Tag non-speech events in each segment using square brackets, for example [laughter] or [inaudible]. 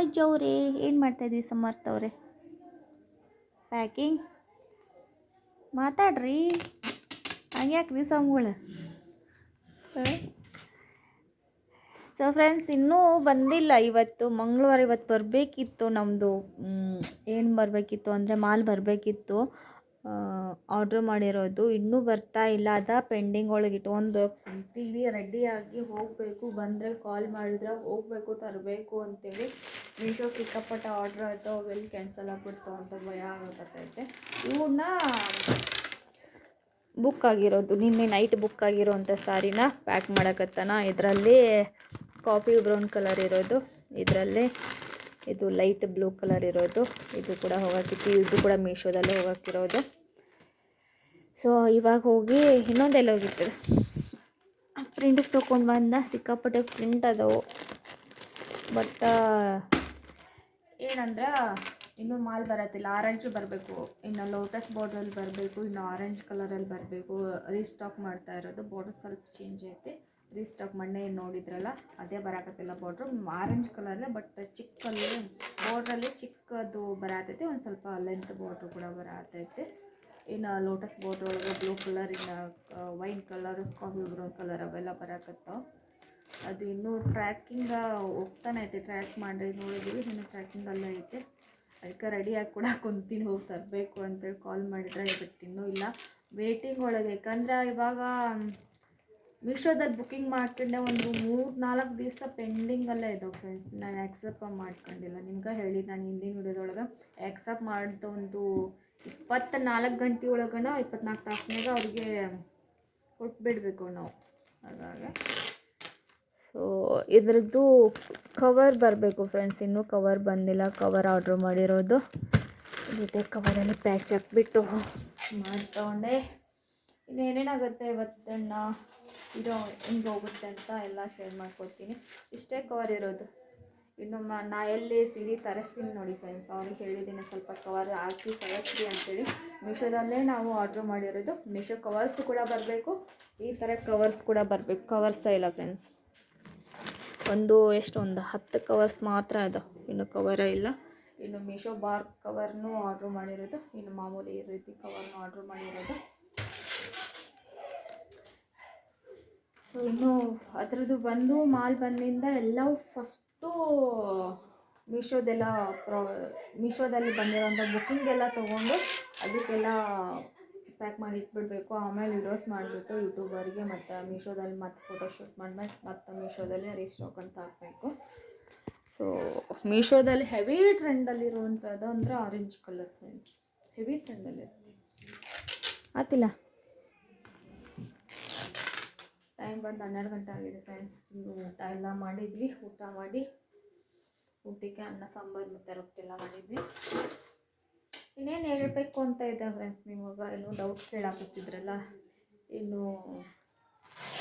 ರಾಜ್ ಅವರೇ, ಏನು ಮಾಡ್ತಾಯಿದ್ದೀವಿ ಸಮರ್ಥ ಅವರೇ? ಪ್ಯಾಕಿಂಗ್ ಮಾತಾಡ್ರಿ. ಹಂಗ್ಯಾಕ್ರಿ ಸಮ್ಗಳು ಸೊ ಫ್ರೆಂಡ್ಸ್ ಇನ್ನೂ ಬಂದಿಲ್ಲ ಇವತ್ತು. ಮಂಗಳವಾರ ಇವತ್ತು ಬರಬೇಕಿತ್ತು ನಮ್ಮದು ಏನು ಬರಬೇಕಿತ್ತು ಅಂದರೆ ಮಾಲ್ ಬರಬೇಕಿತ್ತು. ಆರ್ಡ್ರ್ ಮಾಡಿರೋದು. ಇನ್ನೂ ಬರ್ತಾ ಇಲ್ಲ. ಅದ ಪೆಂಡಿಂಗ್ ಒಳಗೆ ಒಂದು ಕುಂತೀವಿ. ರೆಡಿಯಾಗಿ ಹೋಗಬೇಕು. ಬಂದರೆ ಕಾಲ್ ಮಾಡಿದ್ರೆ ಹೋಗಬೇಕು, ತರಬೇಕು ಅಂತೇಳಿ. ಮೀಶೋ ಸಿಕ್ಕಾಪಟ್ಟ ಆರ್ಡ್ರ್ ಆಯ್ತು ಅವೆಲ್ಲಿ ಕ್ಯಾನ್ಸಲ್ ಆಗ್ಬಿಡ್ತಾವ ಅಂತ ಭಯ ಆಗತ್ತೈತೆ ಇವನ್ನ ಬುಕ್ ಆಗಿರೋದು, ನಿನ್ನೆ ನೈಟ್ ಬುಕ್ ಆಗಿರೋವಂಥ ಸಾರಿನ ಪ್ಯಾಕ್ ಮಾಡಕತ್ತಾನ. ಇದರಲ್ಲಿ ಕಾಫಿ ಬ್ರೌನ್ ಕಲರ್ ಇರೋದು. ಇದರಲ್ಲಿ ಇದು ಲೈಟ್ ಬ್ಲೂ ಕಲರ್ ಇರೋದು. ಇದು ಕೂಡ ಹೋಗಕ್ಕಿತ್ತು ಇದು ಕೂಡ ಮೀಶೋದಲ್ಲೇ ಹೋಗಕ್ಕಿರೋದು ಸೊ ಇವಾಗ ಹೋಗಿ ಇನ್ನೊಂದೆಲ್ಲ ಹೋಗಿರ್ತದೆ ಪ್ರಿಂಟಿಗೆ ತೊಗೊಂಡು ಬಂದ, ಸಿಕ್ಕಾಪಟ್ಟೆ ಪ್ರಿಂಟ್ ಅದಾವು. ಬಟ್ ಏನಂದ್ರೆ ಇನ್ನೂ ಮಾಲ್ ಬರತ್ತಿಲ್ಲ ಆರೆಂಜ್ ಬರಬೇಕು, ಇನ್ನು ಲೋಟಸ್ ಬಾರ್ಡ್ರಲ್ಲಿ ಬರಬೇಕು, ಇನ್ನು ಆರೆಂಜ್ ಕಲರಲ್ಲಿ ಬರಬೇಕು ರೀಸ್ಟಾಕ್ ಮಾಡ್ತಾ ಇರೋದು ಬಾರ್ಡರ್ ಸ್ವಲ್ಪ ಚೇಂಜ್ ಐತೆ ರೀಸ್ಟಾಕ್ ಮೊನ್ನೆ ಏನು ನೋಡಿದ್ರಲ್ಲ, ಅದೇ ಬರಾಕತ್ತಿಲ್ಲ ಬಾರ್ಡ್ರು ಆರೆಂಜ್ ಕಲರ್ಲೆ ಬಟ್ ಚಿಕ್ಕಲ್ಲಿ ಬಾರ್ಡ್ರಲ್ಲಿ ಚಿಕ್ಕದು ಬರತೈತಿ, ಒಂದು ಸ್ವಲ್ಪ ಲೆಂತ್ ಬಾರ್ಡ್ರು ಕೂಡ ಬರತೈತಿ. ಇನ್ನು ಲೋಟಸ್ ಬಾರ್ಡ್ರ್ ಒಳಗೆ ಬ್ಲೂ ಕಲರ್ ಇನ್ನು wine colour coffee brown colour ಅವೆಲ್ಲ ಬರಾಕತ್ತಾವ. ಅದು ಇನ್ನೂ ಟ್ರ್ಯಾಕಿಂಗ ಹೋಗ್ತಾನೆ ಐತೆ, ಟ್ರ್ಯಾಕ್ ಮಾಡಿ ನೋಡಿದ್ವಿ, ಇನ್ನು ಟ್ರ್ಯಾಕಿಂಗ್ ಅಲ್ಲ ಐತೆ. ಅದಕ್ಕೆ ರೆಡಿಯಾಗಿ ಕೂಡ ಕುಂತೀನಿ, ಹೋಗಿ ತರಬೇಕು ಅಂತೇಳಿ ಕಾಲ್ ಮಾಡಿದ್ರೆ ಇವತ್ತು ಇನ್ನೂ ಇಲ್ಲ. ವೇಟಿಂಗ್ ಒಳಗೆ, ಯಾಕಂದ್ರೆ ಇವಾಗ ಮೀಶೋದಲ್ಲಿ ಬುಕ್ಕಿಂಗ್ ಮಾಡ್ಕೊಂಡೆ ಒಂದು ಮೂರು ನಾಲ್ಕು ದಿವಸ ಪೆಂಡಿಂಗಲ್ಲೇ ಇದಾವೆ ಫ್ರೆಂಡ್ಸ್ ನಾನು ಆ್ಯಕ್ಸೆಪ್ಟ್ ಮಾಡ್ಕೊಂಡಿಲ್ಲ. ನಿಮ್ಗೆ ಹೇಳಿ, ನಾನು ಹಿಂದಿನ ವಿಡಿಯೋದೊಳಗೆ ಆ್ಯಕ್ಸೆಪ್ಟ್ ಮಾಡಿದ ಒಂದು ಇಪ್ಪತ್ತ ನಾಲ್ಕು ಗಂಟೆ ಒಳಗನ ಇಪ್ಪತ್ನಾಲ್ಕು ತಾಸಿನಾಗ ಅವ್ರಿಗೆ ಕೊಟ್ಬಿಡ್ಬೇಕು ನಾವು. ಹಾಗಾಗಿ ಸೊ ಇದರದ್ದು ಕವರ್ ಬರಬೇಕು ಫ್ರೆಂಡ್ಸ್ ಇನ್ನೂ ಕವರ್ ಬಂದಿಲ್ಲ. ಕವರ್ ಆರ್ಡ್ರ್ ಮಾಡಿರೋದು. ಜೊತೆ ಕವರಲ್ಲಿ ಪ್ಯಾಚ್ ಹಾಕ್ಬಿಟ್ಟು ಮಾಡ್ತಗೊಂಡೆ ಇನ್ನು ಏನೇನಾಗುತ್ತೆ ಇವತ್ತನ್ನ? ಇದು ಹೆಂಗೆ ಹೋಗುತ್ತೆ ಅಂತ ಎಲ್ಲ ಶೇರ್ ಮಾಡ್ಕೊಡ್ತೀನಿ. ಇಷ್ಟೇ ಕವರ್ ಇರೋದು. ಇನ್ನು ನಾ ಎಲ್ಲಿ ಸೀರೆ ತರಿಸ್ತೀನಿ ನೋಡಿ ಫ್ರೆಂಡ್ಸ್ ಅವ್ರಿಗೆ ಹೇಳಿದ್ದೀನಿ ಸ್ವಲ್ಪ ಕವರ್ ಹಾಕಿ ತರಿಸ್ರಿ ಅಂತೇಳಿ. ಮೀಶೋದಲ್ಲೇ ನಾವು ಆರ್ಡ್ರ್ ಮಾಡಿರೋದು. ಮೀಶೋ ಕವರ್ಸ್ ಕೂಡ ಬರಬೇಕು. ಈ ಥರ ಕವರ್ಸ್ ಕೂಡ ಬರಬೇಕು. ಕವರ್ಸ ಇಲ್ಲ ಫ್ರೆಂಡ್ಸ್ ಒಂದು ಎಷ್ಟು, ಒಂದು ಹತ್ತು ಕವರ್ಸ್ ಮಾತ್ರ ಅದಾವೆ ಇನ್ನು ಕವರೇ ಇಲ್ಲ. ಇನ್ನು ಮೀಶೋ ಬಾರ್ ಕವರ್ನೂ ಆರ್ಡ್ರ್ ಮಾಡಿರೋದು. ಇನ್ನು ಮಾಮೂಲಿ ಈ ರೀತಿ ಕವರ್ನು ಆರ್ಡ್ರ್ ಮಾಡಿರೋದು. ಸೊ ಇನ್ನು ಅದರದ್ದು ಬಂದು ಮಾಲ್ ಬಂದಿಂದ ಎಲ್ಲವೂ ಫಸ್ಟು ಮೀಶೋದೆಲ್ಲ ಪ್ರೋ ಮೀಶೋದಲ್ಲಿ ಬಂದಿರೋಂಥ ಬುಕ್ಕಿಂಗ್ ಎಲ್ಲ ತೊಗೊಂಡು ಅದಕ್ಕೆಲ್ಲ ಪ್ಯಾಕ್ ಮಾಡಿ ಇಟ್ಬಿಡಬೇಕು. ಆಮೇಲೆ ವಿಡಿಯೋಸ್ ಮಾಡಿಬಿಟ್ಟು ಯೂಟ್ಯೂಬರ್ಗೆ ಮತ್ತು ಮೀಶೋದಲ್ಲಿ ಮತ್ತೆ ಫೋಟೋಶೂಟ್ ಮಾಡ್ಮೇಲೆ ಮತ್ತು ಮೀಶೋದಲ್ಲಿ ರೀಸ್ಟಾಕ್ ಅಂತ ಹಾಕಬೇಕು. ಸೊ ಮೀಶೋದಲ್ಲಿ ಹೆವಿ ಟ್ರೆಂಡಲ್ಲಿರುವಂಥದ್ದು ಅಂದರೆ ಆರೆಂಜ್ ಕಲರ್ ಫ್ರೆಂಡ್ಸ್ ಹೆವಿ ಟ್ರೆಂಡಲ್ಲಿ ಆತಿಲ್ಲ? ಟೈಮ್ ಬಂದು ಹನ್ನೆರಡು ಗಂಟೆ ಆಗಿದೆ ಫ್ರೆಂಡ್ಸ್ ಊಟ ಎಲ್ಲ ಮಾಡಿದ್ವಿ. ಊಟ ಮಾಡಿ ಊಟಕ್ಕೆ ಅನ್ನ, ಸಾಂಬಾರು ಮತ್ತು ರೊಟ್ಟಿ ಎಲ್ಲ ಮಾಡಿದ್ವಿ. ಇನ್ನೇನು ಹೇಳಬೇಕು ಅಂತ ಇದೆ ಫ್ರೆಂಡ್ಸ್ ನಿಮಗೆ ಏನು ಡೌಟ್ ಕೇಳಾಕತ್ತಿದ್ರಲ್ಲ? ಇನ್ನು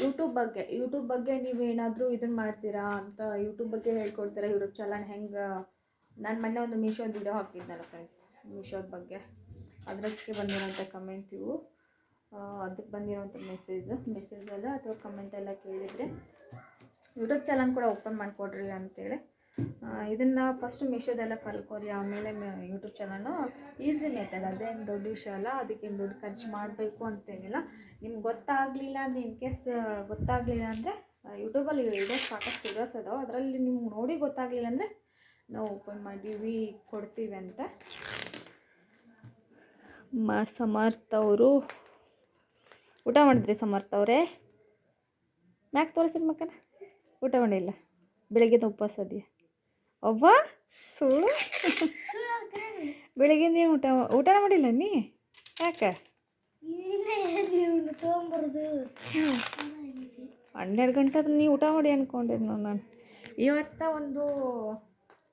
ಯೂಟ್ಯೂಬ್ ಬಗ್ಗೆ ಯೂಟ್ಯೂಬ್ ಬಗ್ಗೆ ನೀವೇನಾದರೂ ಇದನ್ನು ಮಾಡ್ತೀರಾ ಅಂತ ಯೂಟ್ಯೂಬ್ ಬಗ್ಗೆ ಹೇಳ್ಕೊಡ್ತೀರಾ? ಯೂಟ್ಯೂಬ್ ಚಾನಲ್ ಹೆಂಗೆ, ನಾನು ಮೊನ್ನೆ ಒಂದು ಮೀಶೋದ ವಿಡಿಯೋ ಹಾಕಿದ್ನಲ್ಲ ಫ್ರೆಂಡ್ಸ್ ಮೀಶೋದ ಬಗ್ಗೆ. ಅದಕ್ಕೆ ಬಂದಿರೋಂಥ ಕಮೆಂಟ್ ಇವು. ಅದಕ್ಕೆ ಬಂದಿರೋಂಥ ಮೆಸೇಜ್ ಮೆಸೇಜಲ್ಲ ಅಥವಾ ಕಮೆಂಟ್ ಎಲ್ಲ ಕೇಳಿದರೆ ಯೂಟ್ಯೂಬ್ ಚಾನಲ್ ಕೂಡ ಓಪನ್ ಮಾಡಿಕೊಡ್ರಿ ಅಂತೇಳಿ. ಇದನ್ನು ಫಸ್ಟ್ ಮೀಶೋದೆಲ್ಲ ಕಲ್ಕೋರಿ, ಆಮೇಲೆ ಯೂಟ್ಯೂಬ್ ಚಾನಲ್ನು ಈಸಿ ಮೆಥಡ್ ಅದೇನು ದೊಡ್ಡ ವಿಷಯ ಅಲ್ಲ ಅದಕ್ಕೇನು ದುಡ್ಡು ಖರ್ಚು ಮಾಡಬೇಕು ಅಂತೇನಿಲ್ಲ. ನಿಮ್ಗೆ ಗೊತ್ತಾಗಲಿಲ್ಲ ಅಂದರೆ ಇನ್ ಕೇಸ್ ಗೊತ್ತಾಗಲಿಲ್ಲ ಅಂದರೆ ಯೂಟ್ಯೂಬಲ್ಲಿ ವಿಡಿಯೋಸ್ ಸಾಕಷ್ಟು ವಿಡಿಯೋಸ್ ಅದಾವೆ. ಅದರಲ್ಲಿ ನಿಮ್ಗೆ ನೋಡಿ ಗೊತ್ತಾಗಲಿಲ್ಲ ಅಂದರೆ, ನಾವು ಓಪನ್ ಮಾಡೀವಿ, ಕೊಡ್ತೀವಿ ಅಂತ. ಮ, ಸಮರ್ಥ ಅವರು. ಊಟ ಮಾಡಿದ್ರಿ ಸಮರ್ಥ ಅವರೇ? ಮ್ಯಾಕ್ ತೋರಿಸಿದ ಮಕ್ಕನ ಊಟ ಮಾಡಿಲ್ಲ. ಬೆಳಗ್ಗೆದ ಉಪವಾಸ ಅದೆಯಾ? ಒಬ್ಬ ಸುಳ್ಳು [laughs] ಬೆಳಿಗ್ಗೆ ಏನು ಊಟ? ಊಟನ ಮಾಡಿಲ್ಲ ನೀ? ಯಾಕೆ? ಹನ್ನೆರಡು ಗಂಟೆ ನೀ ಊಟ ಮಾಡಿ ಅನ್ಕೊಂಡಿದ್ನು ನಾನು. ಇವತ್ತ ಒಂದು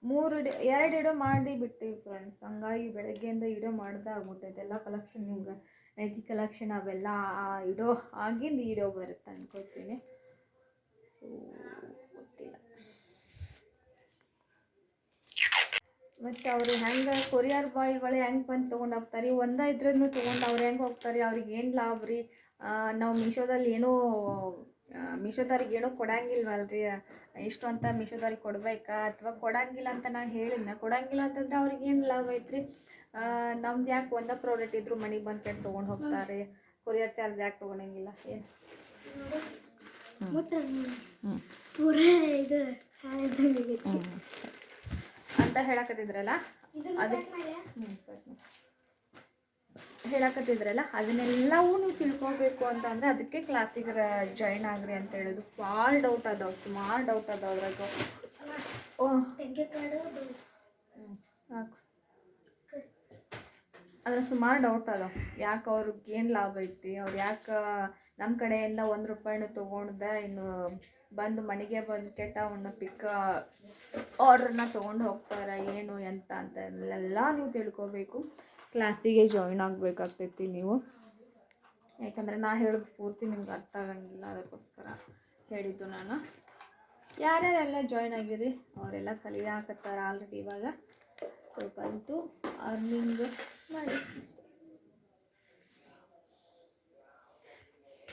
ಮೂರು ಇಡ ಎರಡು ಇಡೋ ಮಾಡಿ ಬಿಟ್ಟಿವಿ ಫ್ರೆಂಡ್ಸ್ ಹಂಗಾಗಿ ಬೆಳಗ್ಗೆಯಿಂದ ಇಡೋ ಮಾಡ್ದೆ ಆಗ್ಬಿಟ್ಟೈತೆ. ಎಲ್ಲ ಕಲೆಕ್ಷನ್ ನಿಮ್ಗೆ. ನೈಟಿ ಕಲೆಕ್ಷನ್ ಅವೆಲ್ಲ ಆ ಇಡೋ ಆಗಿಂದ ಇಡೋ ಬರುತ್ತೆ ಅನ್ಕೋತೀನಿ. ಸೊ ಗೊತ್ತಿಲ್ಲ. ಮತ್ತು ಅವರು ಹೆಂಗೆ ಕೊರಿಯರ್ ಬಾಯ್ಗಳು ಹೆಂಗೆ ಬಂದು ತೊಗೊಂಡು ಹೋಗ್ತಾರೆ ಒಂದೇ ಇದ್ರೂ ತೊಗೊಂಡು ಅವ್ರು ಹೆಂಗೆ ಹೋಗ್ತಾರೆ ಅವ್ರಿಗೆ ಏನು ಲಾಭ ರೀ? ನಾವು ಮೀಶೋದಲ್ಲಿ ಏನೋ ಮೀಶೋದವ್ರಿಗೆ ಏನೂ ರೀ ಇಷ್ಟು ಅಂತ ಮೀಶೋದವ್ರಿಗೆ ಕೊಡಬೇಕಾ? ಅಥವಾ ಕೊಡಂಗಿಲ್ಲ ಅಂತ ನಾನು ಹೇಳಿದ್ನ? ಕೊಡಂಗಿಲ್ಲ ಅಂತಂದ್ರೆ ಅವ್ರಿಗೆ ಏನು ಲಾಭ ಐತ್ರಿ? ನಮ್ದು ಯಾಕೆ ಒಂದೇ ಪ್ರಾಡಕ್ಟ್ ಇದ್ರು ಮನೆಗೆ ಬಂದು ಕೆಟ್ಟು ತೊಗೊಂಡು ಹೋಗ್ತಾರೆ. ಕೊರಿಯರ್ ಚಾರ್ಜ್ ಯಾಕೆ ತೊಗೊಳಂಗಿಲ್ಲ ಏನು ಹ್ಞೂ ಹ್ಞೂ ಹ್ಞೂ ಹ್ಞೂ ಹಾಳಾದಂಗೆ ಅಂತ ಹೇಳಕತ್ತಿದ್ರಲ್ಲ? ಅದಕ್ಕೆ ಹೇಳಕತ್ತಿದ್ರಲ್ಲ ಅದನ್ನೆಲ್ಲವೂ ನೀವು ತಿಳ್ಕೊಬೇಕು ಅಂತ ಅಂದ್ರೆ ಅದಕ್ಕೆ ಕ್ಲಾಸಿಗೆ ಜಾಯ್ನ್ ಆಗ್ರಿ ಅಂತ ಹೇಳೋದು. ಭಾಳ ಡೌಟ್ ಅದಾವ ಸುಮಾರು ಡೌಟ್ ಅದಾವ ಅದ್ರಾಗ. ಅದ್ರ ಸುಮಾರು ಡೌಟ್ ಅದಾವ. ಯಾಕೆ ಅವ್ರಿಗೆ ಏನು ಲಾಭ ಐತಿ? ಅವ್ರು ಯಾಕೆ ನಮ್ಮ ಕಡೆಯಿಂದ ಒಂದು ರೂಪಾಯಿನೂ ತೊಗೊಂಡ್ದೆ ಇನ್ನು ಬಂದು ಮನೆಗೆ ಬಂದು ಕೆಟ್ಟ ಅವನ್ನ ಪಿಕ್ ಆರ್ಡ್ರನ್ನ ತೊಗೊಂಡು ಹೋಗ್ತಾರೆ, ಏನು, ಎಂತ ಅಂತ ಎಲ್ಲ ನೀವು ತಿಳ್ಕೊಬೇಕು. ಕ್ಲಾಸಿಗೆ ಜಾಯ್ನ್ ಆಗಬೇಕಾಗ್ತೈತಿ ನೀವು. ಯಾಕಂದರೆ ನಾ ಹೇಳೋದು ಪೂರ್ತಿ ನಿಮ್ಗೆ ಅರ್ಥ ಆಗಂಗಿಲ್ಲ, ಅದಕ್ಕೋಸ್ಕರ ಹೇಳಿದ್ದು ನಾನು. ಯಾರ್ಯಾರೆಲ್ಲ ಜಾಯ್ನ್ ಆಗಿರಿ? ಅವರೆಲ್ಲ ಕಲಿಯಾಕತ್ತಾರ ಆಲ್ರೆಡಿ ಇವಾಗ? ಸೊ ಕಲಿತು ಅರ್ನಿಂಗ್ ಮಾಡಿ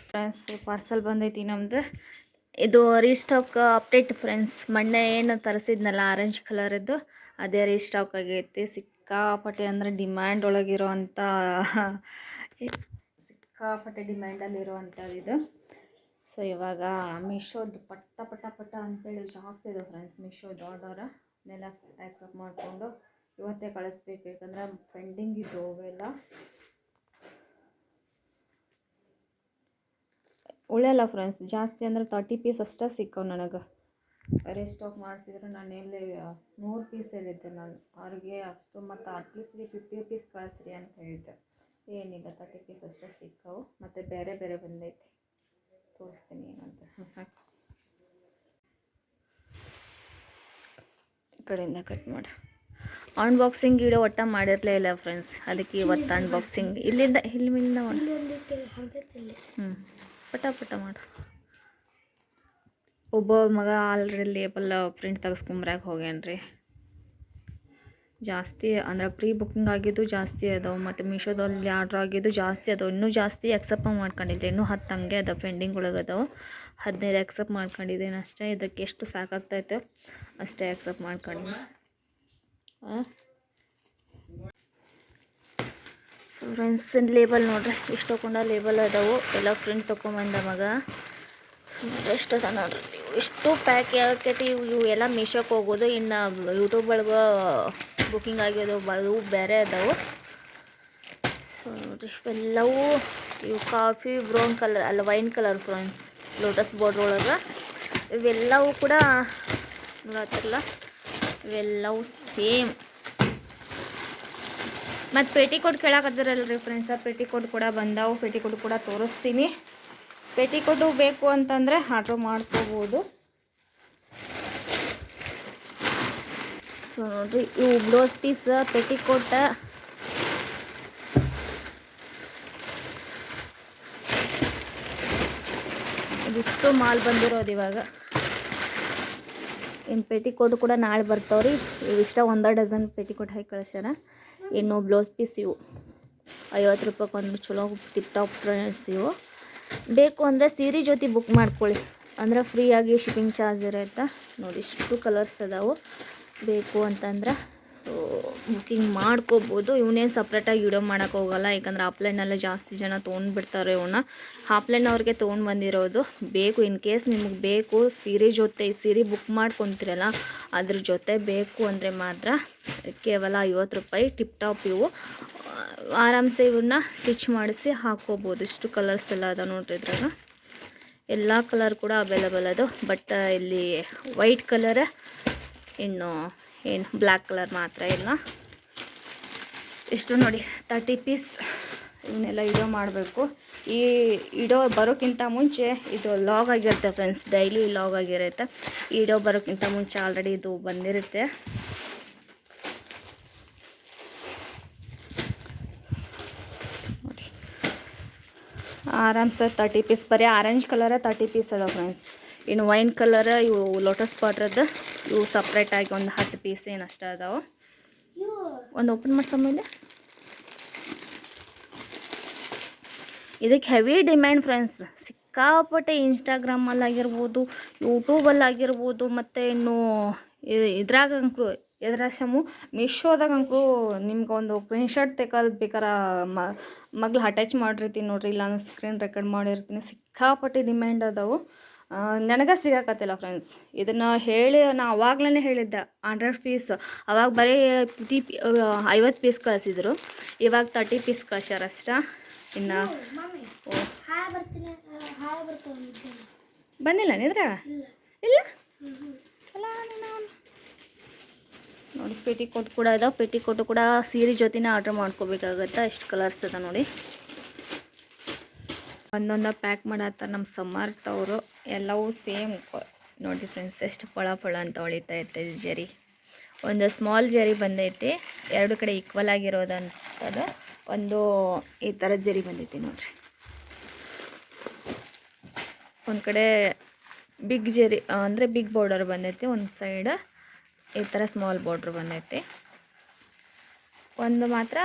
ಫ್ರೆಂಡ್ಸ್ ಪಾರ್ಸಲ್ ಬಂದೈತಿ ನಮ್ದು. ಇದು ರೀಸ್ಟಾಕ್ ಅಪ್ಡೇಟ್ ಫ್ರೆಂಡ್ಸ್, ಮೊನ್ನೆ ಏನು ತರಿಸಿದ್ನಲ್ಲ ಆರೆಂಜ್ ಕಲರದ್ದು ಅದೇ ರೀಸ್ಟಾಕ್ ಆಗೈತಿ. ಸಿಕ್ಕಾಪಟ್ಟೆ ಅಂದರೆ ಡಿಮ್ಯಾಂಡ್ ಒಳಗಿರೋ ಅಂಥ ಸಿಕ್ಕಾಪಟ್ಟೆ ಡಿಮ್ಯಾಂಡಲ್ಲಿರುವಂಥದ್ದು ಇದು. ಸೊ ಇವಾಗ ಮೀಶೋದು ಪಟ್ಟ ಪಟ್ಟ ಪಟ್ಟ ಅಂತೇಳಿ ಜಾಸ್ತಿ ಇದೆ ಫ್ರೆಂಡ್ಸ್ ಮೀಶೋದು ಆರ್ಡರ್ ಅದನ್ನೆಲ್ಲ ಆ್ಯಕ್ಸೆಪ್ಟ್ ಮಾಡಿಕೊಂಡು ಇವತ್ತೇ ಕಳಿಸ್ಬೇಕು, ಯಾಕಂದ್ರೆ ಪೆಂಡಿಂಗ್ ಇದ್ದು ಅವೆಲ್ಲ. ಉಳಿಯಲ್ಲ ಫ್ರೆಂಡ್ಸ್ ಜಾಸ್ತಿ ಅಂದ್ರೆ ತರ್ಟಿ ಪೀಸ್ ಅಷ್ಟೇ ಸಿಕ್ಕವು ನನಗೆ. ರೀಸ್ಟಾಕ್ ಮಾಡಿಸಿದ್ರೆ ನಾನು ಎಲ್ಲಿ ನೂರು ಪೀಸ್ ಹೇಳಿದ್ದೆ ನಾನು. ಅವ್ರಿಗೆ ಅಷ್ಟು ಮತ್ತು ಅಟ್ಲೀಸ್ಟ್ ಫಿಫ್ಟಿ ಪೀಸ್ ಕಳಿಸ್ರಿ ಅಂತ ಹೇಳಿದ್ದೆ. ಏನಿಲ್ಲ ತರ್ಟಿ ಪೀಸ್ ಅಷ್ಟೇ ಸಿಕ್ಕವು. ಮತ್ತು ಬೇರೆ ಬೇರೆ ಬಂದೈತಿ. ತೋರಿಸ್ತೀನಿ ಏನಂತ. ಸಾಕು. ಈ ಕಡೆಯಿಂದ ಕಟ್ ಮಾಡಿ. ಅನ್ಬಾಕ್ಸಿಂಗ್ ವಿಡಿಯೋ ಒಟ್ಟ ಮಾಡಿರಲೇ ಇಲ್ಲ ಫ್ರೆಂಡ್ಸ್ ಅದಕ್ಕೆ ಇವತ್ತು ಅನ್ಬಾಕ್ಸಿಂಗ್ ಇಲ್ಲಿಂದ ಇಲ್ಲಿ ಮೇಲಿಂದ ಮಾಡಿ. ಹ್ಞೂ ಪಟ ಪಟ ಮಾಡು. ಒಬ್ಬ ಮಗ ಆಲ್ರೆಡಿ ಲೇಬಲ್ ಪ್ರಿಂಟ್ ತೆಗೆಸ್ಕೊಂಬ್ರಾಗ ಹೋಗ್ಯಾನ್ರಿ. ಜಾಸ್ತಿ ಅಂದ್ರೆ ಪ್ರೀ ಬುಕ್ಕಿಂಗ್ ಆಗಿದ್ದು ಜಾಸ್ತಿ ಅದಾವೆ, ಮತ್ತು ಮೀಶೋದಲ್ಲಿ ಆರ್ಡ್ರ್ ಆಗಿದ್ದು ಜಾಸ್ತಿ ಅದಾವೆ. ಇನ್ನೂ ಜಾಸ್ತಿ ಎಕ್ಸೆಪ್ಟ್ ಮಾಡ್ಕೊಂಡಿದ್ದೆ. ಇನ್ನೂ ಹತ್ತು ಹಂಗೆ ಅದ ಪೆಂಡಿಂಗ್ ಒಳಗೆ ಅದಾವೆ. ಹದಿನೈದು ಎಕ್ಸೆಪ್ಟ್ ಮಾಡ್ಕೊಂಡಿದ್ದೀನಿ ಅಷ್ಟೇ. ಇದಕ್ಕೆ ಎಷ್ಟು ಸಾಕಾಗ್ತೈತೆ ಅಷ್ಟೇ ಎಕ್ಸೆಪ್ಟ್ ಮಾಡ್ಕೊಂಡು ಸೊ ಫ್ರೆಂಡ್ಸ್ ಲೇಬಲ್ ನೋಡ್ರಿ. ಇಷ್ಟು ತೊಗೊಂಡ ಲೇಬಲ್ ಅದಾವು. ಎಲ್ಲ ಪ್ರಿಂಟ್ ತೊಗೊಂಬಂದ ಮಗ. ಎಷ್ಟು ಅದ ನೋಡ್ರಿ. ಇಷ್ಟು ಪ್ಯಾಕ್ ಯಾಕೈತಿ? ಇವು ಎಲ್ಲ ಮೀಶೋಕ್ಕೆ ಹೋಗೋದು. ಇನ್ನು ಯೂಟ್ಯೂಬ್ ಒಳಗೆ ಬುಕ್ಕಿಂಗ್ ಆಗ್ಯೋದು ಅವು ಬೇರೆ ಅದಾವು. ಸೊ ನೋಡ್ರಿ. ಇವೆಲ್ಲವೂ ಇವು ಕಾಫಿ ಬ್ರೌನ್ ಕಲರ್ ಅಲ್ಲ wine colour friends lotus board ಒಳಗೆ. ಇವೆಲ್ಲವೂ ಕೂಡ ನೋಡತ್ತಿರಲ್ಲ. ಇವೆಲ್ಲವೂ ಸೇಮ್ ಮತ್ತು ಪೇಟಿಕೋಟ್ ಕೇಳಾಕತ್ತಿರಲ್ರಿ ಫ್ರೆಂಡ್ಸ ಪೇಟಿಕೋಟ್ ಕೂಡ ಬಂದಾವು ಪೇಟಿಕೋಟ್ ಕೂಡ ತೋರಿಸ್ತೀನಿ. ಪೇಟಿಕೋಟು ಬೇಕು ಅಂತಂದರೆ ಆರ್ಡ್ರ್ ಮಾಡ್ಕೋಬೋದು. ಸೊ ನೋಡ್ರಿ, ಇವು ಬ್ಲೌಸ್ ಪೀಸ್ ಪೇಟಿಕೋಟ ಇದಿಷ್ಟು ಮಾಲ್ ಬಂದಿರೋದು ಇವಾಗ. ಇನ್ನು ಪೇಟಿಕೋಟ್ ಕೂಡ ನಾಳೆ ಬರ್ತಾವ್ರಿ. ಇವಿಷ್ಟ ಒಂದ ಡಜನ್ ಪೇಟಿಕೋಟ್ ಹಾಕಿ ಕಳಿಸ್ಯಾರ. ಇನ್ನು ಬ್ಲೌಸ್ ಪೀಸ್ ಇವು. ಐವತ್ತು ರೂಪಾಯಿಗೆ ಒಂದು ಚಲೋ ಟಿಪ್ ಟಾಪ್ ಇವು. ಬೇಕು ಅಂದರೆ ಸೀರೆ ಜೊತೆ ಬುಕ್ ಮಾಡ್ಕೊಳ್ಳಿ. ಅಂದ್ರೆ ಫ್ರೀಯಾಗಿ ಶಿಪ್ಪಿಂಗ್ ಚಾರ್ಜ್ ಇರುತ್ತೆ. ನೋಡಿ ಇಷ್ಟು ಕಲರ್ಸ್ ಅದಾವು. ಬೇಕು ಅಂತಂದ್ರೆ ಸೊ ಬುಕ್ಕಿಂಗ್ ಮಾಡ್ಕೋಬೋದು. ಇವನೇನು ಸಪ್ರೇಟಾಗಿ ವಿಡಿಯೋ ಮಾಡೋಕೆ ಹೋಗಲ್ಲ. ಯಾಕಂದರೆ ಆಫ್ಲೈನಲ್ಲೇ ಜಾಸ್ತಿ ಜನ ತೊಗೊಂಡ್ಬಿಡ್ತಾರೆ ಇವನ್ನ ಆಫ್ಲೈನ್ ಅವ್ರಿಗೆ ತೊಗೊಂಡು ಬಂದಿರೋದು ಬೇಕು. ಇನ್ ಕೇಸ್ ನಿಮಗೆ ಬೇಕು, ಸೀರೆ ಜೊತೆ ಸೀರೆ ಬುಕ್ ಮಾಡ್ಕೊತೀರಲ್ಲ, ಅದ್ರ ಜೊತೆ ಬೇಕು ಅಂದರೆ ಮಾತ್ರ ಕೇವಲ ಐವತ್ತು ರೂಪಾಯಿ ಟಿಪ್ ಟಾಪ್ ಇವು. ಆರಾಮ್ಸೆ ಇವನ್ನ ಸ್ಟಿಚ್ ಮಾಡಿಸಿ ಹಾಕ್ಕೋಬೋದು. ಇಷ್ಟು ಕಲರ್ಸ್ ಎಲ್ಲ ಅದ ನೋಡ್ತಿದ್ರಾಗ ಎಲ್ಲ ಕಲರ್ ಕೂಡ ಅವೈಲೇಬಲ್ ಅದು. ಬಟ್ ಇಲ್ಲಿ ವೈಟ್ ಕಲರ್ ಇನ್ನು ಏನು, ಬ್ಲ್ಯಾಕ್ ಕಲರ್ ಮಾತ್ರ ಇಲ್ಲ. ಇಷ್ಟು ನೋಡಿ, ತರ್ಟಿ ಪೀಸ್ ಇವನ್ನೆಲ್ಲ ಇಡೋ ಮಾಡಬೇಕು. ಈ ಇಡೋ ಬರೋಕ್ಕಿಂತ ಮುಂಚೆ, ಇದು ಲಾಗ್ ಆಗಿರುತ್ತೆ ಫ್ರೆಂಡ್ಸ್ ಡೈಲಿ ಲಾಗ್ ಆಗಿರುತ್ತೆ. ಇಡೋ ಬರೋಕ್ಕಿಂತ ಮುಂಚೆ ಆಲ್ರೆಡಿ ಇದು ಬಂದಿರುತ್ತೆ. ನೋಡಿ. ಆರಾಮ್ಸೆ ತರ್ಟಿ ಪೀಸ್, ಬರೀ ಆರೆಂಜ್ ಕಲರೇ ತರ್ಟಿ ಪೀಸ್ ಅದಾವೆ ಫ್ರೆಂಡ್ಸ್ ಇನ್ನು ವೈನ್ ಕಲರ್ ಇವು ಲೋಟಸ್ ಬಾಟ್ರದ್ದು ಇವು ಸಪ್ರೇಟಾಗಿ ಒಂದು ಹತ್ತು ಪೀಸ್ ಏನು ಅಷ್ಟ ಅದಾವೆ. ಒಂದು ಓಪನ್ ಮಾಡ್ಸಮೇಲೆ ಇದಕ್ಕೆ ಹೆವಿ ಡಿಮ್ಯಾಂಡ್ ಫ್ರೆಂಡ್ಸ್ ಸಿಕ್ಕಾಪಟ್ಟೆ ಇನ್ಸ್ಟಾಗ್ರಾಮಲ್ಲಾಗಿರ್ಬೋದು ಯೂಟ್ಯೂಬಲ್ಲಾಗಿರ್ಬೋದು ಮತ್ತು ಇನ್ನು ಇದ್ರಾಗಂಕ್ರು ಎದ್ರಾಶಮು ಶಮು ಮೀಶೋದಾಗಂಕ್ರು ನಿಮ್ಗೆ ಒಂದು ಪ್ರಿಂಟ್ ಶರ್ಟ್ ತೆಗೋದು ಬೇಕಾರ ಮಗ್ಳು ಅಟ್ಯಾಚ್ ಮಾಡಿರ್ತೀನಿ ನೋಡ್ರಿ, ಇಲ್ಲ ಸ್ಕ್ರೀನ್ ರೆಕಾರ್ಡ್ ಮಾಡಿರ್ತೀನಿ. ಸಿಕ್ಕಾಪಟ್ಟೆ ಡಿಮ್ಯಾಂಡ್ ಅದಾವು. ನನಗೆ ಸಿಗಾಕತ್ತಿಲ್ಲ ಫ್ರೆಂಡ್ಸ್ ಇದನ್ನು ಹೇಳಿ ನಾ ಅವಾಗ್ಲೇ ಹೇಳಿದ್ದೆ ಹಂಡ್ರೆಡ್ ಪೀಸ್ ಅವಾಗ ಬರೀ ಫಿಫ್ಟಿ ಐವತ್ತು ಪೀಸ್ ಕಳಿಸಿದ್ರು. ಇವಾಗ ತರ್ಟಿ ಪೀಸ್ ಕಳ್ಸ್ಯಾರ ಅಷ್ಟ. ಇನ್ನು ಬಂದಿಲ್ಲ ನಿದ್ರ? ಇಲ್ಲ. ಅಲ್ಲ ನೋಡಿ ಪೇಟಿಕೋಟ್ ಕೂಡ ಇದಾವೆ. ಪೇಟಿಕೋಟು ಕೂಡ ಸೀರೆ ಜೊತೆನೇ ಆರ್ಡ್ರ್ ಮಾಡ್ಕೋಬೇಕಾಗತ್ತೆ? ಎಷ್ಟು ಕಲರ್ಸ್ ಅದ ನೋಡಿ. ಒಂದೊಂದ ಪ್ಯಾಕ್ ಮಾಡತ್ತಾರ ನಮ್ಮ ಸಮರ್ಥ ಅವರು. ಎಲ್ಲವೂ ಸೇಮ್ ನೋಡಿ ಫ್ರೆಂಡ್ಸ್ ಎಷ್ಟು ಫಳ ಫಳ ಅಂತ ಹೊಳಿತಾ ಐತೆ ಜರಿ. ಒಂದು ಸ್ಮಾಲ್ ಜರಿ ಬಂದೈತಿ. ಎರಡು ಕಡೆ ಈಕ್ವಲ್ ಆಗಿರೋದಂಥದ್ದು ಒಂದು ಈ ಥರ ಜರಿ ಬಂದೈತಿ ನೋಡಿರಿ. ಒಂದು ಕಡೆ ಬಿಗ್ ಜರಿ ಅಂದರೆ ಬಿಗ್ ಬಾರ್ಡರ್ ಬಂದೈತಿ. ಒಂದು ಸೈಡ್ ಈ ಥರ ಸ್ಮಾಲ್ ಬಾರ್ಡ್ರ್ ಬಂದೈತಿ. ಒಂದು ಮಾತ್ರ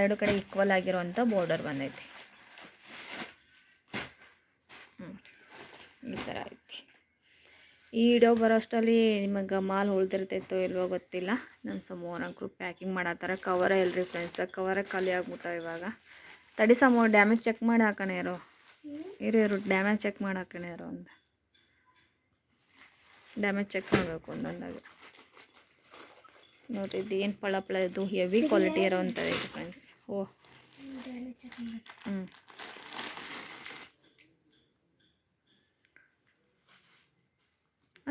ಎರಡು ಕಡೆ ಈಕ್ವಲ್ ಆಗಿರುವಂಥ ಬಾರ್ಡರ್ ಬಂದೈತಿ. ಈ ಥರ ಐತಿ. ಈ ವಿಡಿಯೋ ಬರೋಷ್ಟರಲ್ಲಿ ನಿಮಗೆ ಮಾಲ್ ಉಳ್ದಿರ್ತೈತೋ ಇಲ್ವೋ ಗೊತ್ತಿಲ್ಲ. ನಮ್ಮ ಸಮೋರಂಕರು ಪ್ಯಾಕಿಂಗ್ ಮಾಡತ್ತಾರ ಕವರ ಇಲ್ರಿ ಫ್ರೆಂಡ್ಸ್ ಕವರ ಖಾಲಿ ಆಗ್ಬಿಟ್ಟಾವ ಇವಾಗ. ತಡಿ ಸಮೋ ಡ್ಯಾಮೇಜ್ ಚೆಕ್ ಮಾಡಿ ಹಾಕೋಣ ಇರೋ. ಇರು ಇರು ಡ್ಯಾಮೇಜ್ ಚೆಕ್ ಮಾಡಿ ಹಾಕೋಣ ಇರೋ ಒಂದು. ಡ್ಯಾಮೇಜ್ ಚೆಕ್ ಮಾಡಬೇಕು ಒಂದೊಂದಾಗ. ನೋಡಿರಿ, ಇದು ಏನು ಪಳ ಪಳ ಇದು ಹೆವಿ ಕ್ವಾಲಿಟಿ ಇರೋವಂಥದ್ದು ಇದು ಫ್ರೆಂಡ್ಸ್ ಓ. ಹ್ಞೂ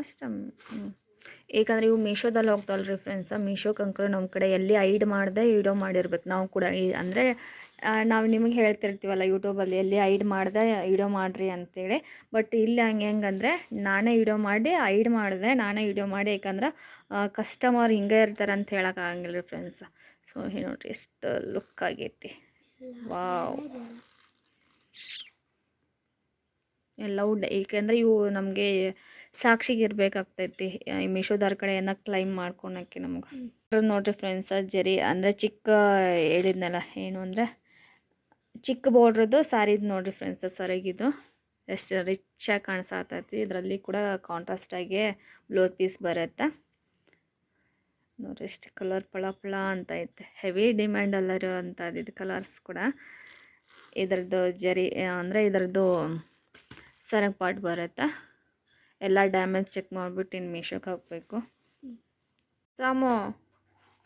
ಅಷ್ಟ ಏಕೆಂದ್ರೆ ಇವು ಮೀಶೋದಲ್ಲಿ ಹೋಗ್ತಾವಲ್ರಿ ಫ್ರೆಂಡ್ಸ ಮೀಶೋ ಅಂಕರು ನಮ್ಮ ಕಡೆ ಎಲ್ಲಿ ಐಡ್ ಮಾಡಿದೆ ವಿಡಿಯೋ ಮಾಡಿರ್ಬೇಕು. ನಾವು ಕೂಡ ಈ, ಅಂದರೆ ನಾವು ನಿಮಗೆ ಹೇಳ್ತಿರ್ತೀವಲ್ಲ ಯೂಟ್ಯೂಬಲ್ಲಿ ಎಲ್ಲಿ ಐಡ್ ಮಾಡ್ದೆ ವಿಡಿಯೋ ಮಾಡಿರಿ ಅಂತೇಳಿ. ಬಟ್ ಇಲ್ಲಿ ಹಂಗೆ ಹೆಂಗಂದರೆ, ನಾನೇ ವಿಡಿಯೋ ಮಾಡಿ ಐಡ್ ಮಾಡಿದೆ, ನಾನೇ ವಿಡಿಯೋ ಮಾಡಿ ಯಾಕಂದ್ರೆ ಕಸ್ಟಮರ್ ಹಿಂಗೆ ಇರ್ತಾರೆ ಅಂತ ಹೇಳೋಕ್ಕಾಗಂಗಿಲ್ಲ ರೀ ಫ್ರೆಂಡ್ಸ್ ಸೊ ನೋಡಿರಿ, ಎಷ್ಟು ಲುಕ್ ಆಗೈತಿ. ವಾವ್ ಎಲ್ಲವೂ ಏಕೆಂದರೆ ಇವು ನಮಗೆ ಸಾಕ್ಷಿಗೆ ಇರಬೇಕಾಗ್ತೈತಿ ಈ ಮೀಶೋದವ್ರ ಕಡೆ ಏನೋ ಕ್ಲೈಮ್ ಮಾಡ್ಕೊಳಕ್ಕೆ ನಮ್ಗೆ. ನೋಡಿರಿ ಫ್ರೆಂಡ್ಸ್ ಜರಿ ಅಂದರೆ ಚಿಕ್ಕ ಹೇಳಿದ್ನಲ್ಲ ಏನು ಅಂದರೆ ಚಿಕ್ಕ ಬಾರ್ಡ್ರದ್ದು ಸಾರಿದು ನೋಡಿರಿ ಫ್ರೆಂಡ್ಸ್ ಸರಿಗಿದು. ಎಷ್ಟು ರಿಚಾಗಿ ಕಾಣಿಸತೈತಿ ಇದರಲ್ಲಿ ಕೂಡ ಕಾಂಟ್ರಾಸ್ಟಾಗಿ ಬ್ಲೌಸ್ ಪೀಸ್ ಬರುತ್ತೆ. ನೋಡ್ರಿ ಎಷ್ಟು ಕಲರ್ ಪಳ ಪಳ ಅಂತ ಐತೆ ಹೆವಿ ಡಿಮ್ಯಾಂಡ್ ಅಲ್ಲರು ಅಂತ ಇದು ಕಲರ್ಸ್ ಕೂಡ. ಇದ್ರದ್ದು ಜರಿ ಅಂದರೆ ಇದರದ್ದು ಸರಗ್ ಪಾಟ್ ಬರುತ್ತೆ. ಎಲ್ಲ ಡ್ಯಾಮೇಜ್ ಚೆಕ್ ಮಾಡಿಬಿಟ್ಟು ಇನ್ನು ಮೀಶೋಗೆ ಹಾಕಬೇಕು. ಸಾಮು,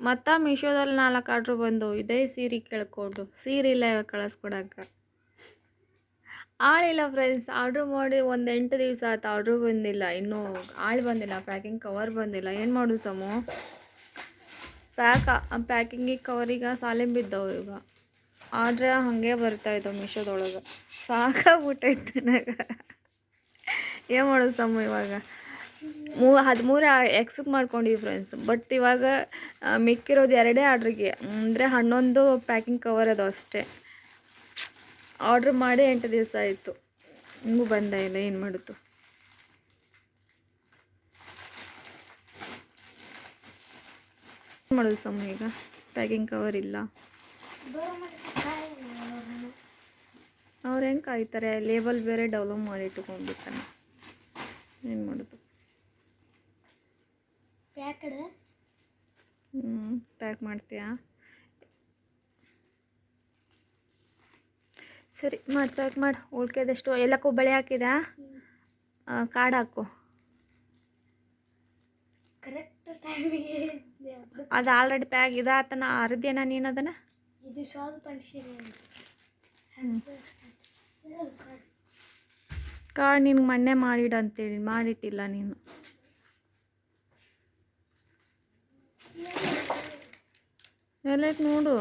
ಮತ್ತು ಮೀಶೋದಲ್ಲಿ ನಾಲ್ಕು ಆರ್ಡ್ರ್ ಬಂದು ಇದೇ ಸೀರೆ ಕೇಳ್ಕೊಂಡು, ಸೀರೆ ಇಲ್ಲ ಇವಾಗ ಕಳಿಸ್ಕೊಡಕ್ಕೆ. ಆಳಿಲ್ಲ ಫ್ರೆಂಡ್ಸ್ ಆರ್ಡ್ರ್ ಮಾಡಿ ಒಂದು ಎಂಟು ದಿವಸ ಆಯ್ತು ಆರ್ಡ್ರ್ ಬಂದಿಲ್ಲ. ಇನ್ನೂ ಆಳು ಬಂದಿಲ್ಲ ಪ್ಯಾಕಿಂಗ್ ಕವರ್ ಬಂದಿಲ್ಲ. ಏನು ಮಾಡು ಸಮು? ಪ್ಯಾಕ್ ಪ್ಯಾಕಿಂಗಿಗೆ ಕವರಿಗೆ ಸಾಲೆ ಬಿದ್ದವು ಈಗ ಆರ್ಡ್ರ್ ಹಾಗೆ ಬರ್ತಾ ಇದ್ದವು ಮೀಶೋದೊಳಗೆ ಸಾಕಾಗ್ಬಿಟ್ಟೈತೆ ನನಗೆ. ಏನು ಮಾಡೋದು ಸಮ ಇವಾಗ? ಮೂ ಹದಿಮೂರು ಎಕ್ಸೆಪ್ಟ್ ಮಾಡ್ಕೊಂಡಿವಿ ಫ್ರೆಂಡ್ಸ್ ಬಟ್ ಇವಾಗ ಮಿಕ್ಕಿರೋದು ಎರಡೇ ಆರ್ಡ್ರಿಗೆ ಅಂದರೆ ಹನ್ನೊಂದು ಪ್ಯಾಕಿಂಗ್ ಕವರ್ ಅದು ಅಷ್ಟೇ. ಆರ್ಡ್ರ್ ಮಾಡಿ ಎಂಟು ದಿವಸ ಆಯಿತು. ಹಿಂಗೂ ಬಂದ ಇಲ್ಲ, ಏನು ಏನ್ ಮಾಡೋದು ಸಮ ಈಗ? ಪ್ಯಾಕಿಂಗ್ ಕವರ್ ಇಲ್ಲ. ಅವ್ರು ಹೆಂಗೆ ಕಾಯ್ತಾರೆ? ಲೇಬಲ್ ಬೇರೆ ಡೆವಲಪ್ ಮಾಡಿ ಇಟ್ಕೊಂಡ್ಬಿಡ್ತಾನೆ ಏನು ಮಾಡೋದು? ಹ್ಞೂ ಪ್ಯಾಕ್ ಮಾಡ್ತೀಯಾ? ಸರಿ ಮಾಡಿ ಪ್ಯಾಕ್ ಮಾಡು. ಉಳ್ಕೆದಷ್ಟು ಎಲ್ಲಕ್ಕೂ ಬಳೆ ಹಾಕಿದಾ? ಕಾರ್ಡ್ ಹಾಕು. ಕರೆಕ್ಟ್ ಟೈಮಿಗೆ ಅದು ಆಲ್ರೆಡಿ ಪ್ಯಾಕ್ ಇದಾತನ ಅರ್ದೇನ ನೀನು ಅದನ್ನು ಇದು ಸ್ವಲ್ಪ ಅನ್ಸಿರಿ ಕಾರ್ಡ್ ನಿನ್ಗೆ ಮೊನ್ನೆ ಮಾಡಿಡು ಅಂತೇಳಿ, ಮಾಡಿಟ್ಟಿಲ್ಲ ನೀನು. ಎಲ್ಲೈತೆ ನೋಡು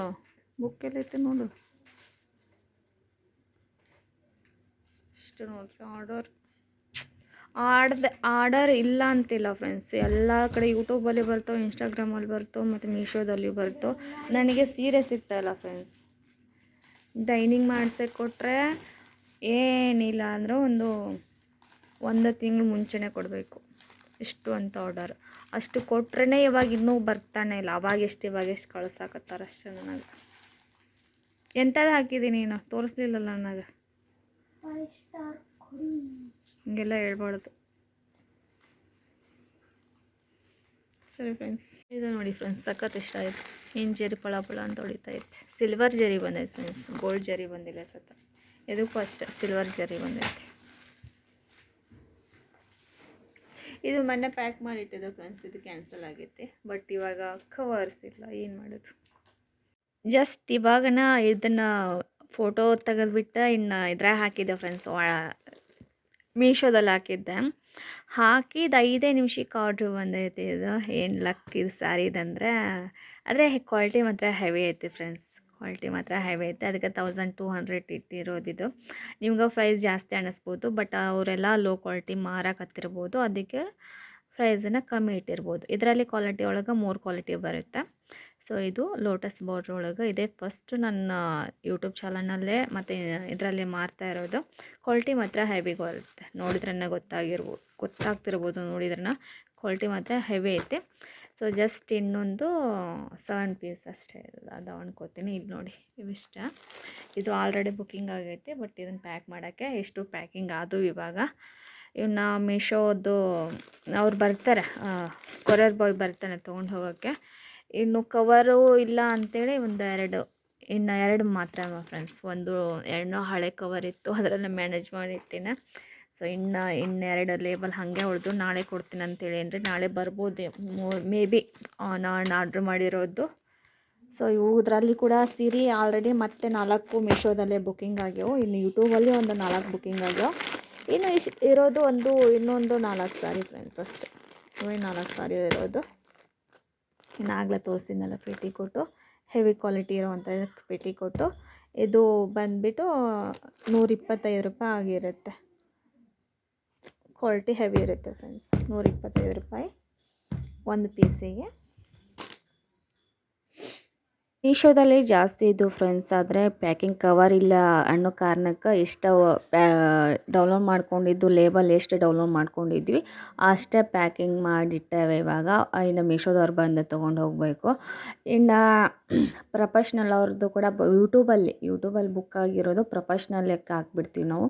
ಬುಕ್ ಎಲ್ಲೈತೆ ನೋಡು. ಇಷ್ಟು ನೋಡ್ರಿ ಆರ್ಡರ್ ಆಡ್ದೆ ಆರ್ಡರ್ ಇಲ್ಲ ಅಂತಿಲ್ಲ ಫ್ರೆಂಡ್ಸ್ ಎಲ್ಲ ಕಡೆ ಯೂಟ್ಯೂಬಲ್ಲಿ ಬರ್ತಾವೆ ಇನ್ಸ್ಟಾಗ್ರಾಮಲ್ಲಿ ಬರ್ತಾವೆ, ಮತ್ತು ಮೀಶೋದಲ್ಲಿ ಬರ್ತೋ ನನಗೆ ಸೀರೆ ಸಿಗ್ತಾಯಿಲ್ಲ ಫ್ರೆಂಡ್ಸ್ ಡೈನಿಂಗ್ ಮಾಡ್ಸಕ್ಕೆ ಕೊಟ್ಟರೆ ಏನಿಲ್ಲ ಅಂದ್ರೆ ಒಂದು ಒಂದು ತಿಂಗಳು ಮುಂಚೆನೇ ಕೊಡಬೇಕು. ಇಷ್ಟು ಅಂತ ಆರ್ಡರ್ ಅಷ್ಟು ಕೊಟ್ರೇ ಇವಾಗ ಇನ್ನೂ ಬರ್ತಾನೆ ಇಲ್ಲ. ಅವಾಗ ಎಷ್ಟು, ಇವಾಗ ಎಷ್ಟು ಕಳ್ಸಾಕತ್ತಾರ ಅಷ್ಟೇ ನನಗೆ. ಎಂಥದ್ದು ಹಾಕಿದ್ದೀನಿ ನೀನು? ತೋರಿಸ್ಲಿಲ್ಲಲ್ಲ ನನಗೆ. ಹಿಂಗೆಲ್ಲ ಹೇಳ್ಬಾರ್ದು. ಸರಿ ಫ್ರೆಂಡ್ಸ್ ಇದು ನೋಡಿ ಫ್ರೆಂಡ್ಸ್ ಸಖತ್ ಇಷ್ಟ ಆಯಿತು. ಏನು ಜರಿ ಪಳ ಪಳ ಅಂತ ಹೊಡಿತಾ ಇತ್ತು ಸಿಲ್ವರ್ ಜರಿ ಬಂದೈತೆ ಫ್ರೆಂಡ್ಸ್ ಗೋಲ್ಡ್ ಜರಿ ಬಂದಿಲ್ಲ ಸತ ಇದಕ್ಕೂ ಅಷ್ಟೇ ಸಿಲ್ವರ್ ಜರಿ ಬಂದೈತೆ. ಇದು ಮೊನ್ನೆ ಪ್ಯಾಕ್ ಮಾಡಿಟ್ಟಿದ್ದು ಫ್ರೆಂಡ್ಸ್ ಇದು ಕ್ಯಾನ್ಸಲ್ ಆಗೈತೆ. ಬಟ್ ಇವಾಗ ಕವರ್ಸ್ ಇಲ್ಲ, ಏನು ಮಾಡೋದು? ಜಸ್ಟ್ ಇವಾಗನ ಇದನ್ನು ಫೋಟೋ ತೆಗೆದುಬಿಟ್ಟು ಇನ್ನು ಇದ್ರಾಗ ಹಾಕಿದ್ದೆ ಫ್ರೆಂಡ್ಸ್ ಮೀಶೋದಲ್ಲಿ ಹಾಕಿದ್ದೆ. ಹಾಕಿದ ಐದೇ ನಿಮಿಷಕ್ಕೆ ಆರ್ಡ್ರ್ ಬಂದೈತೆ ಇದು. ಏನು ಲಕ್ ಇದು ಸ್ಯಾರಿದಂದರೆ ಆದರೆ ಕ್ವಾಲಿಟಿ ಮಾತ್ರ ಹೆವಿ ಐತಿ ಫ್ರೆಂಡ್ಸ್ ಕ್ವಾಲಿಟಿ ಮಾತ್ರ ಹೈವೇ ಐತೆ. ಅದಕ್ಕೆ ತೌಸಂಡ್ ಟೂ ಹಂಡ್ರೆಡ್ ಇಟ್ಟಿರೋದಿದು ನಿಮ್ಗೆ ಪ್ರೈಸ್ ಜಾಸ್ತಿ ಅನ್ನಿಸ್ಬೋದು ಬಟ್ ಅವರೆಲ್ಲ ಲೋ ಕ್ವಾಲಿಟಿ ಮಾರಕತ್ತಿರ್ಬೋದು ಅದಕ್ಕೆ ಪ್ರೈಸನ್ನು ಕಮ್ಮಿ ಇಟ್ಟಿರ್ಬೋದು. ಇದರಲ್ಲಿ ಕ್ವಾಲಿಟಿ ಒಳಗೆ ಮೂರು ಕ್ವಾಲಿಟಿ ಬರುತ್ತೆ. ಸೊ ಇದು ಲೋಟಸ್ ಬಾರ್ಡ್ರ್ ಒಳಗೆ ಇದೆ. ಫಸ್ಟ್ ನನ್ನ ಯೂಟ್ಯೂಬ್ ಚಾನಲ್ನಲ್ಲೇ ಮತ್ತು ಇದರಲ್ಲಿ ಮಾರ್ತಾ ಇರೋದು. ಕ್ವಾಲಿಟಿ ಮಾತ್ರ ಹೆವಿ ಬರುತ್ತೆ. ನೋಡಿದ್ರನ್ನ ಗೊತ್ತಾಗಿರ್ಬೋದು ಗೊತ್ತಾಗ್ತಿರ್ಬೋದು ನೋಡಿದ್ರನ್ನ. ಕ್ವಾಲಿಟಿ ಮಾತ್ರ ಹೆವಿ ಐತೆ. ಸೊ, ಜಸ್ಟ್ ಇನ್ನೊಂದು ಸೆವೆನ್ ಪೀಸ್ ಅಷ್ಟೇ ಇರೋದು ಅದು ಅನ್ಕೋತೀನಿ. ಇಲ್ಲಿ ನೋಡಿ ಇವಿಷ್ಟ ಇದು ಆಲ್ರೆಡಿ ಬುಕ್ಕಿಂಗ್ ಆಗೈತೆ, ಬಟ್ ಇದನ್ನು ಪ್ಯಾಕ್ ಮಾಡೋಕ್ಕೆ ಎಷ್ಟು ಪ್ಯಾಕಿಂಗ್ ಆದವು ಇವಾಗ. ಇವನ್ನ ಮೀಶೋದು, ಅವ್ರು ಬರ್ತಾರೆ ಕೊರಿಯರ್ ಬಾಯ್ ಬರ್ತಾನೆ ತೊಗೊಂಡು ಹೋಗೋಕ್ಕೆ. ಇನ್ನು ಕವರು ಇಲ್ಲ ಅಂಥೇಳಿ ಒಂದು ಎರಡು, ಇನ್ನು ಎರಡು ಮಾತ್ರ ಫ್ರೆಂಡ್ಸ್ ಒಂದು ಎರಡನ್ನೋ ಹಳೆ ಕವರ್ ಇತ್ತು, ಅದರಲ್ಲೇ ಮ್ಯಾನೇಜ್ ಮಾಡಿ ಇಟ್ಟಿನ ಸೊ ಇನ್ನು, ಇನ್ನೆರಡು ಲೇಬಲ್ ಹಾಗೆ ಉಳಿದು ನಾಳೆ ಕೊಡ್ತೀನಿ ಅಂತೇಳಿ ಅಂದರೆ ನಾಳೆ ಬರ್ಬೋದು. ಮೇ ಬಿ ನಾನು ಆರ್ಡ್ರ್ ಮಾಡಿರೋದು. ಸೊ ಇವುದ್ರಲ್ಲಿ ಕೂಡ ಸೀರೆ ಆಲ್ರೆಡಿ ಮತ್ತೆ ನಾಲ್ಕು ಮೀಶೋದಲ್ಲೇ ಬುಕ್ಕಿಂಗ್ ಆಗ್ಯಾವು. ಇನ್ನು ಯೂಟ್ಯೂಬಲ್ಲಿ ಒಂದು ನಾಲ್ಕು ಬುಕ್ಕಿಂಗ್ ಆಗ್ಯಾವ. ಇನ್ನು ಇಶ್, ಇರೋದು ಒಂದು, ಇನ್ನೊಂದು ನಾಲ್ಕು ಸಾರಿ ಫ್ರೆಂಡ್ಸ್ ಅಷ್ಟೇ. ಇವೇ ನಾಲ್ಕು ಸಾರಿ ಇರೋದು. ಇನ್ನು ಆಗಲೇ ತೋರಿಸಿದ್ನಲ್ಲ ಪೇಟಿ ಕೊಟ್ಟು. ಹೆವಿ ಕ್ವಾಲಿಟಿ ಇರೋವಂಥ ಪೇಟಿ ಕೊಟ್ಟು. ಇದು ಬಂದುಬಿಟ್ಟು ನೂರಿಪ್ಪತ್ತೈದು ರೂಪಾಯಿ ಆಗಿರುತ್ತೆ. ಕ್ವಾಲಿಟಿ ಹೆವಿ ಇರುತ್ತೆ ಫ್ರೆಂಡ್ಸ್. ನೂರ ಇಪ್ಪತ್ತೈದು ರೂಪಾಯಿ ಒಂದು ಪೀಸಿಗೆ. ಮೀಶೋದಲ್ಲಿ ಜಾಸ್ತಿ ಇದ್ದು ಫ್ರೆಂಡ್ಸ್, ಆದರೆ ಪ್ಯಾಕಿಂಗ್ ಕವರ್ ಇಲ್ಲ ಅನ್ನೋ ಕಾರಣಕ್ಕೆ ಎಷ್ಟು ಡೌನ್ಲೋಡ್ ಮಾಡ್ಕೊಂಡಿದ್ದು ಲೇಬಲ್ ಎಷ್ಟು ಡೌನ್ಲೋಡ್ ಮಾಡ್ಕೊಂಡಿದ್ವಿ, ಅಷ್ಟೇ ಪ್ಯಾಕಿಂಗ್ ಮಾಡಿಟ್ಟೇವೆ ಇವಾಗ. ಇನ್ನು ಮೀಶೋದವ್ರು ಬಂದು ತೊಗೊಂಡು ಹೋಗಬೇಕು. ಇನ್ನು ಪ್ರೊಫೆಷ್ನಲ್ ಅವ್ರದ್ದು ಕೂಡ ಯೂಟ್ಯೂಬಲ್ಲಿ ಯೂಟ್ಯೂಬಲ್ಲಿ ಬುಕ್ ಆಗಿರೋದು ಪ್ರೊಫೆಷ್ನಲ್ ಲೆಕ್ಕ ಹಾಕ್ಬಿಡ್ತೀವಿ ನಾವು.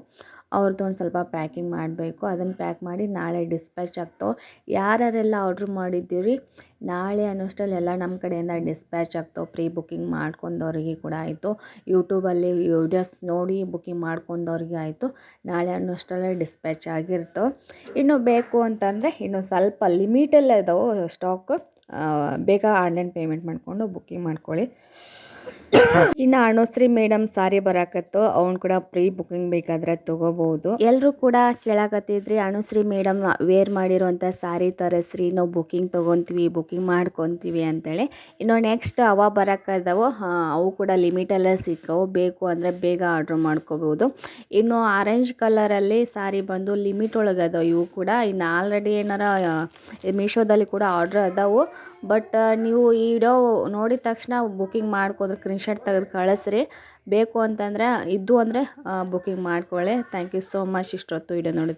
ಅವ್ರದ್ದು ಒಂದು ಸ್ವಲ್ಪ ಪ್ಯಾಕಿಂಗ್ ಮಾಡಬೇಕು. ಅದನ್ನು ಪ್ಯಾಕ್ ಮಾಡಿ ನಾಳೆ ಡಿಸ್ಪ್ಯಾಚ್ ಆಗ್ತಾವೆ. ಯಾರ್ಯಾರೆಲ್ಲ ಆರ್ಡ್ರ್ ಮಾಡಿದ್ದೀರಿ, ನಾಳೆ ಅನ್ನೋಷ್ಟಲ್ಲಿ ಎಲ್ಲ ನಮ್ಮ ಕಡೆಯಿಂದ ಡಿಸ್ಪ್ಯಾಚ್ ಆಗ್ತಾವೆ. ಪ್ರೀ ಬುಕ್ಕಿಂಗ್ ಮಾಡ್ಕೊಂಡವ್ರಿಗೆ ಕೂಡ ಆಯಿತು. ಯೂಟ್ಯೂಬಲ್ಲಿ ವಿಡಿಯೋಸ್ ನೋಡಿ ಬುಕ್ಕಿಂಗ್ ಮಾಡ್ಕೊಂಡವ್ರಿಗೆ ಆಯಿತು. ನಾಳೆ ಅನ್ನೋಷ್ಟರಲ್ಲೇ ಡಿಸ್ಪ್ಯಾಚ್ ಆಗಿರ್ತವೆ. ಇನ್ನು ಬೇಕು ಅಂತಂದರೆ ಇನ್ನು ಸ್ವಲ್ಪ ಲಿಮಿಟಲ್ಲೇ ಇದಾವೆ ಸ್ಟಾಕು ಬೇಗ ಆನ್ಲೈನ್ ಪೇಮೆಂಟ್ ಮಾಡಿಕೊಂಡು ಬುಕ್ಕಿಂಗ್ ಮಾಡ್ಕೊಳ್ಳಿ. ಇನ್ನು ಅಣುಶ್ರೀ ಮೇಡಮ್ ಸಾರಿ ಬರಾಕತ್ತು, ಅವ್ನು ಕೂಡ ಪ್ರೀ ಬುಕ್ಕಿಂಗ್ ಬೇಕಾದ್ರೆ ತಗೋಬಹುದು ಎಲ್ಲರೂ ಕೂಡ ಕೇಳಾಕತ್ತಿದ್ರಿ ಅಣುಶ್ರೀ ಮೇಡಮ್, ವೇರ್ ಮಾಡಿರುವಂಥ ಸಾರಿ ತರಿಸ್ರಿ, ನಾವು ಬುಕಿಂಗ್ ತೊಗೊತೀವಿ ಬುಕ್ಕಿಂಗ್ ಮಾಡ್ಕೊತೀವಿ ಅಂತೇಳಿ. ಇನ್ನು ನೆಕ್ಸ್ಟ್ ಅವ ಬರಾಕದವು ಅವು ಕೂಡ ಲಿಮಿಟಲ್ಲೇ ಸಿಕ್ಕವು, ಬೇಕು ಅಂದರೆ ಬೇಗ ಆರ್ಡ್ರ್ ಮಾಡ್ಕೋಬಹುದು ಇನ್ನು ಆರೆಂಜ್ ಕಲರಲ್ಲಿ ಸಾರಿ ಬಂದು ಲಿಮಿಟ್ ಒಳಗೆ ಅದಾವೆ ಇವು ಕೂಡ ಇನ್ನು ಆಲ್ರೆಡಿ ಏನಾರ ಮೀಶೋದಲ್ಲಿ ಕೂಡ ಆರ್ಡ್ರ್ ಅದಾವು. ಬಟ್ ನೀವು ಈ ವಿಡಿಯೋ ನೋಡಿದ ತಕ್ಷಣ ಬುಕ್ಕಿಂಗ್ ಮಾಡ್ಕೋದ್ರೆ ಸ್ಕ್ರೀನ್ಶಾಟ್ ತೆಗೆದು ಕಳಿಸ್ರಿ. ಬೇಕು ಅಂತಂದರೆ, ಇದ್ದು ಅಂದರೆ ಬುಕ್ಕಿಂಗ್ ಮಾಡ್ಕೊಳ್ಳಿ. ಥ್ಯಾಂಕ್ ಯು ಸೋ ಮಚ್ ಇಷ್ಟೊತ್ತು ವಿಡಿಯೋ ನೋಡಿ